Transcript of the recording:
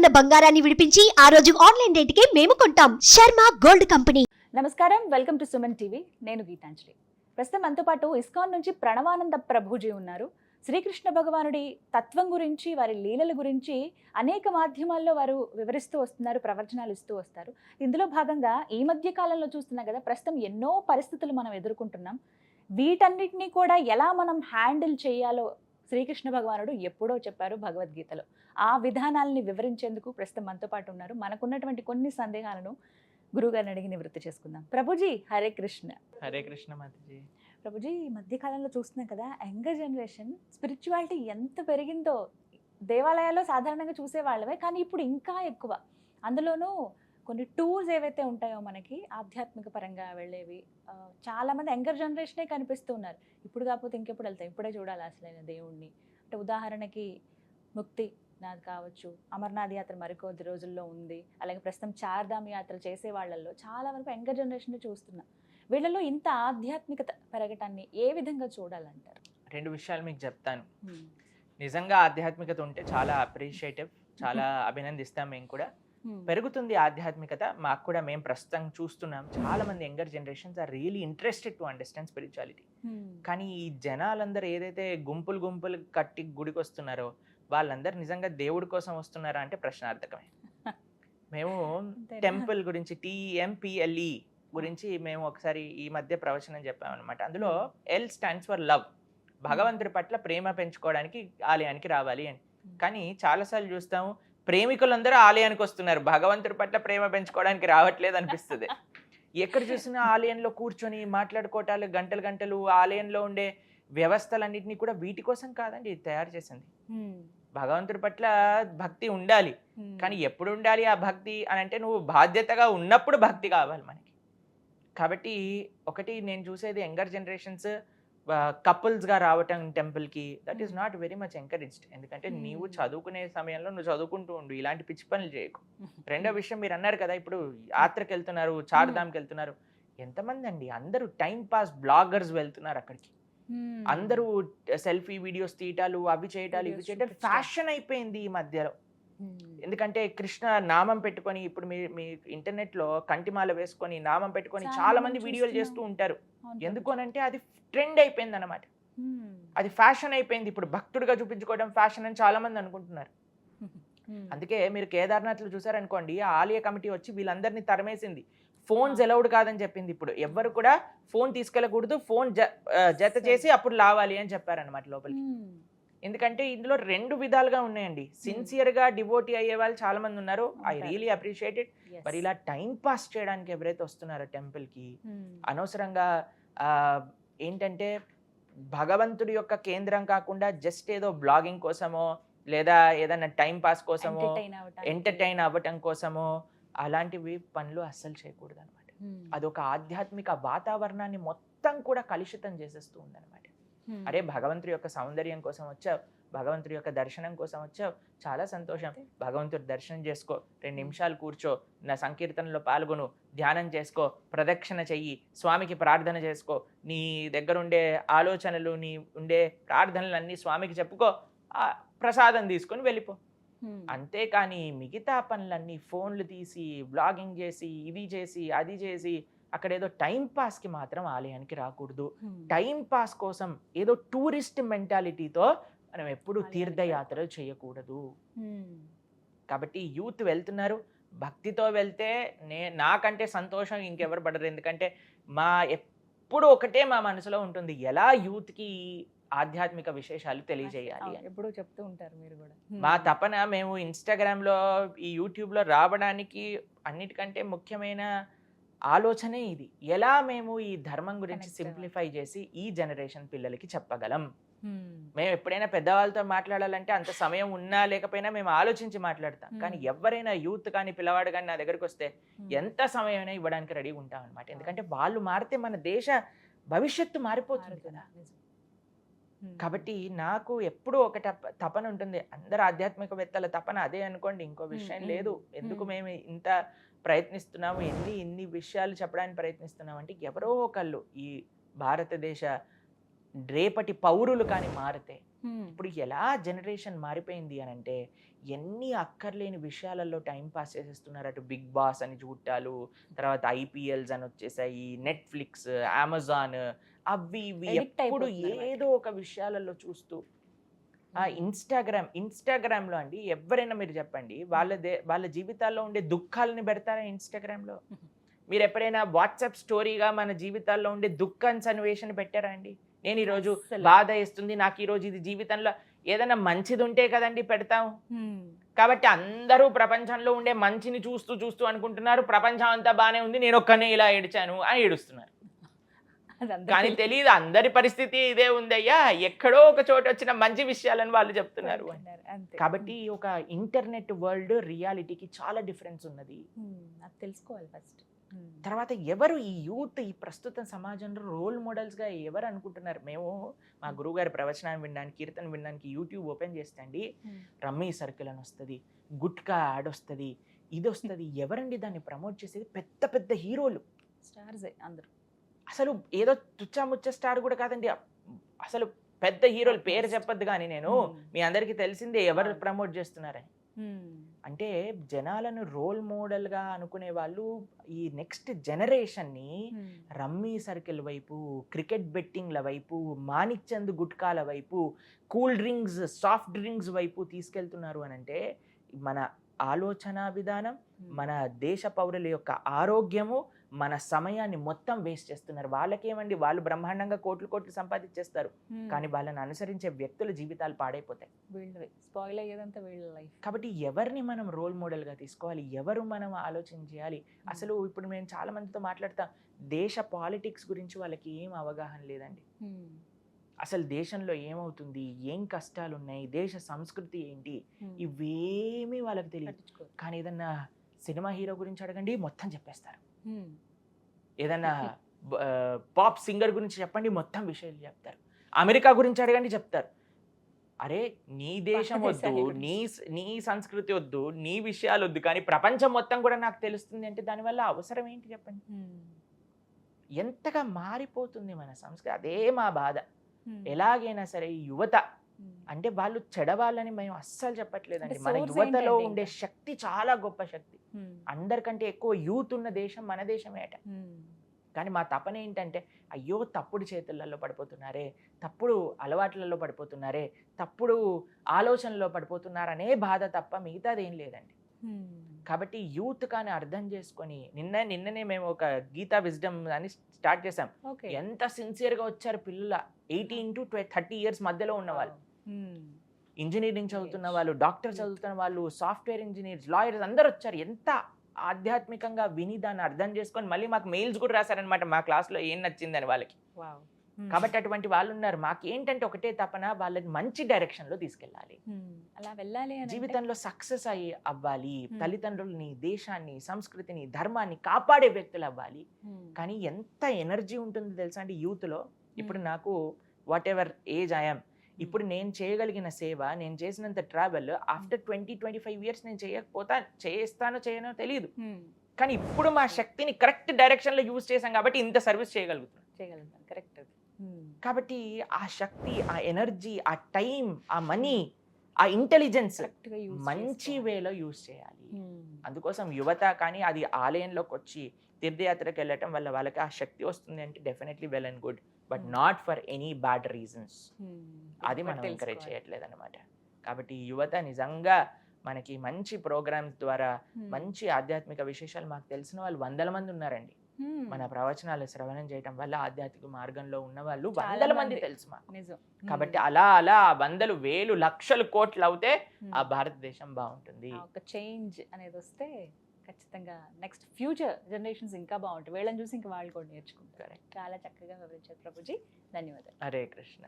ఉన్న బంగారాన్ని విడిపించి ఆ రోజు ఆన్లైన్ రేటుకే మేము కొంటాం. Sharma gold company. నమస్కారం. Welcome to Suman TV. నేను గీతాంజలి. ప్రస్తుతం మనతో పాటు ఇస్కాన్ నుంచి ప్రణవానంద ప్రభుజీ ఉన్నారు. శ్రీకృష్ణ భగవానుడి తత్వం గురించి వారి లీలల గురించి అనేక మాధ్యమాల్లో వారు వివరిస్తూ వస్తున్నారు ప్రవచనాలు ఇస్తూ వస్తారు. ఇందులో భాగంగా ఈ మధ్య కాలంలో చూస్తున్నాం కదా ప్రస్తుతం ఎన్నో పరిస్థితులు మనం ఎదుర్కొంటున్నాం. వీటన్నిటినీ కూడా ఎలా మనం హ్యాండిల్ చేయాలో శ్రీకృష్ణ భగవానుడు ఎప్పుడో చెప్పారు భగవద్గీతలో. ఆ విధానాలని వివరించేందుకు ప్రస్తుతం మనతో పాటు ఉన్నారు. మనకున్నటువంటి కొన్ని సందేహాలను గురువుగారిని అడిగి నివృత్తి చేసుకుందాం. ప్రభుజీ హరే కృష్ణ. హరే కృష్ణ మాతాజీ. ప్రభుజీ ఈ మధ్య కాలంలో చూస్తున్నాం కదా యంగర్ జనరేషన్ స్పిరిచువాలిటీ ఎంత పెరిగిందో దేవాలయాల్లో సాధారణంగా చూసేవాళ్ళమే కానీ ఇప్పుడు ఇంకా ఎక్కువ. అందులోనూ కొన్ని టూర్స్ ఏవైతే ఉంటాయో మనకి ఆధ్యాత్మిక పరంగా వెళ్ళేవి ఆ, చాలా మంది యంగర్ జనరేషనే కనిపిస్తూ ఉన్నారు. ఇప్పుడు కాకపోతే ఇంకెప్పుడు వెళ్తాం ఇప్పుడే చూడాలి అసలైన దేవుణ్ణి. అంటే ఉదాహరణకి ముక్తి నాది కావచ్చు అమర్నాథ్ యాత్ర మరికొద్ది రోజుల్లో ఉంది. అలాగే ప్రస్తుతం చార్ధామ్ యాత్ర చేసే వాళ్ళల్లో చాలా వరకు యంగర్ జనరేషన్ చూస్తున్నాం. వీళ్ళలో ఇంత ఆధ్యాత్మికత పెరగటాన్ని ఏ విధంగా చూడాలంటారు? రెండు విషయాలు మీకు చెప్తాను. నిజంగా ఆధ్యాత్మికత ఉంటే చాలా అప్రిషియేటివ్ చాలా అభినందిస్తాం మేము కూడా. పెరుగుతుంది ఆధ్యాత్మికత. మాకు కూడా మేము ప్రస్తుతం చూస్తున్నాం. చాలా మంది younger generations are really interested to understand spirituality. కానీ ఈ జనాలందరూ ఏదైతే గుంపులు గుంపులు కట్టి గుడికి వస్తున్నారో వాళ్ళందరూ నిజంగా దేవుడి కోసం వస్తున్నారా అంటే ప్రశ్నార్థకమే. మేము? టెంపుల్ గురించి టిఎంపిఎల్ఈ గురించి మేము ఒకసారి ఈ మధ్య ప్రవచనం చెప్పామన్నమాట. అందులో ఎల్ స్టాండ్స్ ఫర్ లవ్. భగవంతుడి పట్ల ప్రేమ పెంచుకోవడానికి ఆలయానికి రావాలి అని. కానీ చాలాసార్లు చూస్తాము ప్రేమికులందరూ ఆలయానికి వస్తున్నారు. భగవంతుడి పట్ల ప్రేమ పెంచుకోవడానికి రావట్లేదు అనిపిస్తుంది. ఎక్కడ చూసినా ఆలయంలో కూర్చొని మాట్లాడుకోవటాలు గంటలు గంటలు ఆలయంలో ఉండే వ్యవస్థలన్నింటినీ కూడా వీటి కోసం కాదండి ఇది తయారు చేసింది. భగవంతుడి పట్ల భక్తి ఉండాలి. కానీ ఎప్పుడు ఉండాలి ఆ భక్తి అని అంటే నువ్వు బాధ్యతగా ఉన్నప్పుడు భక్తి కావాలి మనకి. కాబట్టి ఒకటి నేను చూసేది యంగర్ జనరేషన్స్ కపుల్స్గా రావటం టెంపుల్కి that is not very much encouraged ఎందుకంటే Hmm. నీవు చదువుకునే సమయంలో నువ్వు చదువుకుంటూ ఉండు ఇలాంటి పిచ్చి పనులు చేయకు. రెండో విషయం మీరు అన్నారు కదా ఇప్పుడు యాత్రకు వెళ్తున్నారు చార్ధామ్కి వెళ్తున్నారు. ఎంతమంది అండి అందరూ టైం పాస్ బ్లాగర్స్ వెళ్తున్నారు అక్కడికి. అందరూ సెల్ఫీ వీడియోస్ తీయటాలు అవి చేయటాలు ఇవి చేయటాలు. ఫ్యాషన్ అయిపోయింది ఈ మధ్యలో. ఎందుకంటే కృష్ణ నామం పెట్టుకొని ఇప్పుడు మీ మీ ఇంటర్నెట్లో కంటిమాల వేసుకొని నామం పెట్టుకొని చాలా మంది వీడియోలు. చేస్తూ ఉంటారు. ఎందుకు అని అంటే అది ట్రెండ్ అయిపోయింది అనమాట. అది ఫ్యాషన్ అయిపోయింది. ఇప్పుడు భక్తుడిగా చూపించుకోవడం ఫ్యాషన్ అని చాలా మంది అనుకుంటున్నారు అందుకే మీరు కేదార్నాథ్లో చూసారనుకోండి ఆ ఆలయ కమిటీ వచ్చి వీళ్ళందరినీ తరమేసింది. ఫోన్స్ ఎలౌడ్ కాదని చెప్పింది ఇప్పుడు. ఎవ్వరు కూడా ఫోన్ తీసుకెళ్ళకూడదు ఫోన్ జత చేసి అప్పుడు లావాలి అని చెప్పారనమాట లోపలికి. ఎందుకంటే ఇందులో రెండు విధాలుగా ఉన్నాయండి. సిన్సియర్గా డివోటీ అయ్యే వాళ్ళు చాలా మంది ఉన్నారు. ఐ. రియలీ అప్రిషియేటెడ్ మరి ఇలా టైం పాస్ చేయడానికి ఎవరైతే వస్తున్నారో టెంపుల్కి అనవసరంగా ఏంటంటే భగవంతుడి యొక్క కేంద్రం కాకుండా జస్ట్ ఏదో బ్లాగింగ్ కోసమో లేదా ఏదైనా టైం పాస్ కోసమో ఎంటర్టైన్ అవ్వటం కోసమో అలాంటివి పనులు అస్సలు చేయకూడదు అనమాట అదొక ఆధ్యాత్మిక వాతావరణాన్ని మొత్తం కూడా కలుషితం చేసేస్తూ ఉందన్నమాట. అరే భగవంతుడి యొక్క సౌందర్యం కోసం వచ్చావు భగవంతుడి యొక్క దర్శనం కోసం వచ్చావు చాలా సంతోషం. భగవంతుడి దర్శనం చేసుకో రెండు నిమిషాలు కూర్చో నా సంకీర్తనలో పాల్గొను ధ్యానం చేసుకో ప్రదక్షిణ చెయ్యి స్వామికి ప్రార్థన చేసుకో నీ దగ్గర ఉండే ఆలోచనలు నీ ఉండే ప్రార్థనలు అన్నీ స్వామికి చెప్పుకో ఆ ప్రసాదం తీసుకొని వెళ్ళిపో. అంతేకాని మిగతా పనులన్నీ ఫోన్లు తీసి బ్లాగింగ్ చేసి ఇది చేసి అది చేసి అక్కడ ఏదో టైం పాస్కి మాత్రం ఆలయానికి రాకూడదు. టైం పాస్ కోసం ఏదో టూరిస్ట్ మెంటాలిటీతో మనం ఎప్పుడు తీర్థయాత్రలు చేయకూడదు. కాబట్టి యూత్ వెళ్తున్నారు. భక్తితో వెళ్తే నే నాకంటే సంతోషం ఇంకెవరు పడరు. ఎందుకంటే మా ఎప్పుడు ఒకటే మా మనసులో ఉంటుంది. ఎలా యూత్కి ఆధ్యాత్మిక విశేషాలు తెలియజేయాలి ఎప్పుడు చెప్తూ ఉంటారు మీరు కూడా. మా తపన మేము ఇన్స్టాగ్రామ్లో ఈ యూట్యూబ్లో రావడానికి అన్నిటికంటే ముఖ్యమైన ఆలోచనే ఇది ఎలా మేము ఈ ధర్మం గురించి. సింప్లిఫై చేసి ఈ జనరేషన్ పిల్లలకి చెప్పగలం. మేము ఎప్పుడైనా పెద్దవాళ్ళతో మాట్లాడాలంటే అంత సమయం ఉన్నా లేకపోయినా మేము ఆలోచించి మాట్లాడతాం కానీ. ఎవరైనా యూత్ కానీ పిల్లవాడు కానీ నా దగ్గరికి వస్తే. ఎంత సమయమైనా ఇవ్వడానికి రెడీగా ఉంటాం అనమాట ఎందుకంటే వాళ్ళు మారితే మన దేశ భవిష్యత్తు మారిపోతుంది కదా. కాబట్టి నాకు ఎప్పుడూ ఒక తప- తపన ఉంటుంది అందరు ఆధ్యాత్మికవేత్తల తపన అదే అనుకోండి ఇంకో విషయం. లేదు ఎందుకు. మేము ఇంత ప్రయత్నిస్తున్నాము. ఎన్ని ఇన్ని విషయాలు చెప్పడానికి ప్రయత్నిస్తున్నాం అంటే ఎవరో ఒకళ్ళు ఈ భారతదేశ రేపటి పౌరులు కానీ మారితే ఇప్పుడు ఎలా జనరేషన్ మారిపోయింది అని అంటే ఎన్ని అక్కర్లేని విషయాలలో టైం పాస్ చేసేస్తున్నారు. అటు బిగ్ బాస్ అని చూట్టాలు తర్వాత ఐపీఎల్స్ అని వచ్చేసాయి నెట్ఫ్లిక్స్ అమెజాన్ అవి ఇవి ఎప్పుడు. ఏదో ఒక విషయాలలో చూస్తూ ఇన్స్టాగ్రామ్ ఇన్స్టాగ్రామ్లో అండి ఎవరైనా మీరు చెప్పండి వాళ్ళ దే వాళ్ళ జీవితాల్లో ఉండే దుఃఖాలని పెడతారా ఇన్స్టాగ్రామ్లో? మీరు ఎప్పుడైనా వాట్సాప్ స్టోరీగా మన జీవితాల్లో ఉండే దుఃఖాన్ని సన్నివేశం పెట్టారా అండి? నేను ఈరోజు. బాధ వేస్తుంది నాకు ఈరోజు ఇది జీవితంలో ఏదైనా మంచిది ఉంటే కదండి పెడతాం. కాబట్టి అందరూ ప్రపంచంలో ఉండే మంచిని చూస్తూ చూస్తూ అనుకుంటున్నారు ప్రపంచం అంతా బానే ఉంది నేను ఒక్కనే ఇలా ఏడ్చాను అని ఏడుస్తున్నారు. కానీ తెలియదు అందరి పరిస్థితి ఇదే ఉందయ్యా. ఎక్కడో ఒక చోట వచ్చిన మంచి విషయాలను వాళ్ళు చెప్తున్నారు కాబట్టి ఒక ఇంటర్నెట్ వరల్డ్ రియాలిటీకి చాలా డిఫరెన్స్ ఉన్నది. అది తెలుసుకోవాలి ఫస్ట్. తర్వాత ఎవరు ఈ యూత్ ఈ ప్రస్తుత సమాజంలో రోల్ మోడల్స్గా ఎవరు అనుకుంటున్నారు? మేము మా గురువుగారి ప్రవచనాన్ని వినడానికి కీర్తన వినడానికి యూట్యూబ్ ఓపెన్ చేస్తే అండి రమ్మీ సర్కిల్ అని వస్తుంది గుట్కా యాడ్ వస్తుంది ఇది వస్తుంది. ఎవరండి దాన్ని ప్రమోట్ చేసేది? పెద్ద పెద్ద హీరోలు. స్టార్స్ అందరూ. అసలు ఏదో తుచ్చాముచ్చ స్టార్ కూడా కాదండి. అసలు పెద్ద హీరోలు పేరు చెప్పొద్దు కానీ నేను మీ అందరికీ తెలిసిందే ఎవరు. ప్రమోట్ చేస్తున్నారని. అంటే జనాలను రోల్ మోడల్గా అనుకునే వాళ్ళు ఈ నెక్స్ట్ జనరేషన్ని రమ్మీ సర్కిల్ వైపు క్రికెట్ బెట్టింగ్ల వైపు మాణిక్ చంద్ గుట్కాల వైపు కూల్ డ్రింక్స్ సాఫ్ట్ డ్రింక్స్ వైపు తీసుకెళ్తున్నారు అని అంటే మన ఆలోచన విధానం మన దేశ పౌరుల యొక్క ఆరోగ్యము మన సమయాన్ని మొత్తం వేస్ట్ చేస్తున్నారు. వాళ్ళకేమండి? వాళ్ళు బ్రహ్మాండంగా కోట్లు కోట్లు సంపాదించేస్తారు. కానీ వాళ్ళని అనుసరించే వ్యక్తుల జీవితాలు పాడైపోతాయి. స్పాయిల్ అయ్యేదంతా వీళ్ళ లైఫ్ కాబట్టి ఎవరిని మనం రోల్ మోడల్గా తీసుకోవాలి? ఎవరు మనం ఆలోచన చేయాలి? అసలు ఇప్పుడు మేము చాలా మందితో మాట్లాడతాం దేశ పాలిటిక్స్ గురించి వాళ్ళకి ఏం అవగాహన లేదండి. అసలు దేశంలో ఏమవుతుంది? ఏం కష్టాలు ఉన్నాయి దేశ సంస్కృతి ఏంటి? ఇవేమీ వాళ్ళకి తెలియదు. కానీ ఏదన్నా సినిమా హీరో గురించి అడగండి మొత్తం చెప్పేస్తారు. ఏదన్నా పాప్ సింగర్ గురించి చెప్పండి మొత్తం విషయాలు చెప్తారు. అమెరికా గురించి అడగండి చెప్తారు. అరే నీ దేశం వద్దు. నీ నీ సంస్కృతి వద్దు నీ విషయాలు వద్దు కానీ ప్రపంచం మొత్తం కూడా నాకు తెలుస్తుంది అంటే దానివల్ల అవసరం ఏంటి చెప్పండి? ఎంతగా మారిపోతుంది మన సంస్కృతి అదే మా బాధ. ఎలాగైనా సరే యువత అంటే వాళ్ళు చెడవాళ్ళని మేము అస్సలు చెప్పట్లేదండి. మన యువతలో ఉండే? శక్తి చాలా గొప్ప శక్తి. అందరికంటే ఎక్కువ యూత్ ఉన్న దేశం మన దేశమే అట. కానీ మా తపన ఏంటంటే అయ్యో తప్పుడు చేతులలో పడిపోతున్నారే తప్పుడు అలవాట్లలో పడిపోతున్నారే తప్పుడు ఆలోచనలో పడిపోతున్నారనే బాధ తప్ప మిగతాది ఏం లేదండి. కాబట్టి యూత్ కానీ అర్థం చేసుకొని నిన్న నిన్ననే మేము ఒక గీతా విజ్డమ్ అని స్టార్ట్ చేసాం. ఎంత సిన్సియర్గా వచ్చారు పిల్లల? ఎయిటీన్ టు థర్టీ ఇయర్స్ మధ్యలో ఉన్న వాళ్ళు ఇంజనీరింగ్ చదువుతున్న Yes. వాళ్ళు డాక్టర్. చదువుతున్న వాళ్ళు సాఫ్ట్వేర్ ఇంజనీర్స్ లాయర్స్ అందరు వచ్చారు. ఎంత ఆధ్యాత్మికంగా విని దాన్ని అర్థం చేసుకొని మళ్ళీ మాకు మెయిల్స్ కూడా రాశారనమాట మా క్లాస్లో ఏం నచ్చిందని వాళ్ళకి. కాబట్టి అటువంటి వాళ్ళు ఉన్నారు. మాకు ఏంటంటే ఒకటే తపన వాళ్ళని మంచి డైరెక్షన్లో తీసుకెళ్ళాలి. అలా వెళ్ళాలి అంటే- జీవితంలో సక్సెస్ అయ్యి అవ్వాలి. Hmm. తల్లిదండ్రులని దేశాన్ని సంస్కృతిని ధర్మాన్ని కాపాడే వ్యక్తులు అవ్వాలి. Hmm. కానీ ఎంత ఎనర్జీ ఉంటుందో తెలుసా అండి? యూత్లో ఇప్పుడు నాకు వాట్ ఎవర్ ఏజ్ ఐఎమ్ ఇప్పుడు నేను చేయగలిగిన సేవ నేను చేసినంత travel after twenty twenty five years నేను చేయకపోతా చేస్తానో చేయనో తెలియదు Hmm. కానీ ఇప్పుడు మా శక్తిని కరెక్ట్ డైరెక్షన్లో యూజ్ చేశాం కాబట్టి ఇంత సర్వీస్ చేయగలుగుతున్నాం చేయగలుగుతాను కరెక్ట్ Hmm. కాబట్టి ఆ శక్తి ఆ ఎనర్జీ ఆ టైం ఆ మనీ ఆ ఇంటెలిజెన్స్ మంచి. వేలో యూజ్ చేయాలి Hmm. అందుకోసం యువత కానీ అది ఆలయంలోకి వచ్చి తీర్థయాత్రకు వెళ్ళటం వల్ల వాళ్ళకి ఆ శక్తి వస్తుంది అంటే definitely well and good but Hmm. Not for any bad reasons Hmm. అది మనం ఎంకరేజ్. చేయట్లేదు అనమాట కాబట్టి యువత నిజంగా మనకి మంచి ప్రోగ్రామ్స్ ద్వారా Hmm. మంచి ఆధ్యాత్మిక విశేషాలు మాకు తెలిసిన వాళ్ళు వందల మంది ఉన్నారండి Hmm. మన ప్రవచనాలు శ్రవణం చేయటం వల్ల ఆధ్యాత్మిక మార్గంలో ఉన్న వాళ్ళు వందల మంది. తెలుసు మాకు కాబట్టి అలా అలా ఆ వందలు వేలు లక్షలు కోట్లు అవుతే Hmm. ఆ భారతదేశం బాగుంటుంది చేంజ్ అనేది వస్తే ఖచ్చితంగా నెక్స్ట్ ఫ్యూచర్ జనరేషన్స్ ఇంకా బాగుంటాయి. వీళ్ళని చూసి ఇంకా వాళ్ళు కూడా నేర్చుకుంటారు. చాలా చక్కగా వివరించారు ప్రభుజీ. ధన్యవాదాలు. హరే కృష్ణ.